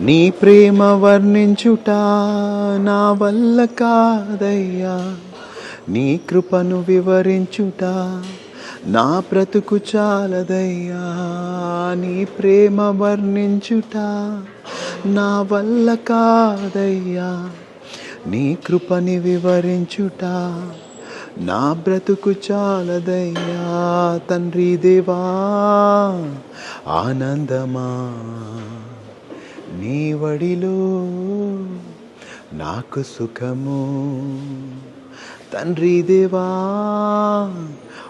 నీ ప్రేమ వర్ణించుట నా వల్ల కాదయ్యా. నీ కృపను వివరించుట నా బ్రతుకు చాలదయ్యా. నీ ప్రేమ వర్ణించుట నా వల్ల కాదయ్యా. నీ కృపని వివరించుట నా బ్రతుకు చాలదయ్యా. తండ్రి దేవా ఆనందమా. నీ వడిలో నాకు సుఖము. తండ్రి దేవా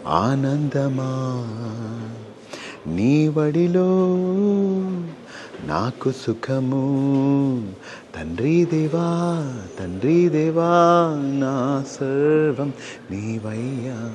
ఆనందమా. నీ వడిలో నాకు సుఖము. తండ్రి దేవా తండ్రి దేవా నా సర్వం నీవయ్యా.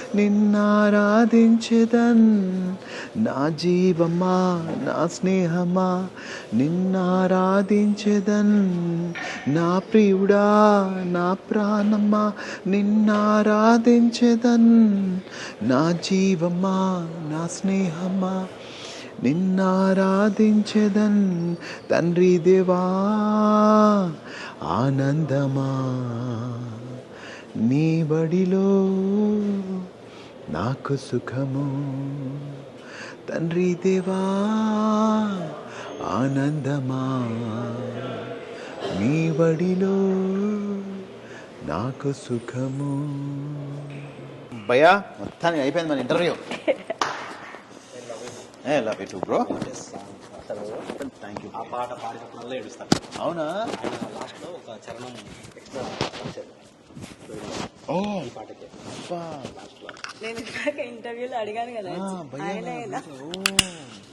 నిన్నారాధించదన్ నా జీవమా నా స్నేహమా నిన్నారాధించదన్ నా ప్రియుడా నా ప్రాణమా నిన్నారాధించదన్ నా జీవమా నా స్నేహమా నిన్నారాధించదన్ తండ్రి దేవా ఆనందమా నీ బడిలో నాకు సుఖము. తండ్రి దేవా ఆనందమా. నీ బడిలో నాకు సుఖము. భయ్యా మొత్తానికి అయిపోయింది మన interview. Love you bro thank you ఆ పాట పాడినప్పుడల్లా ఏడుస్తాను అవునా? లాస్ట్లో ఒక చరణం ఎక్స్ట్రా ఓ. ఈ పాటకి. నేను ఇందాక ఇంటర్వ్యూలో అడిగాను కదా ఆయన.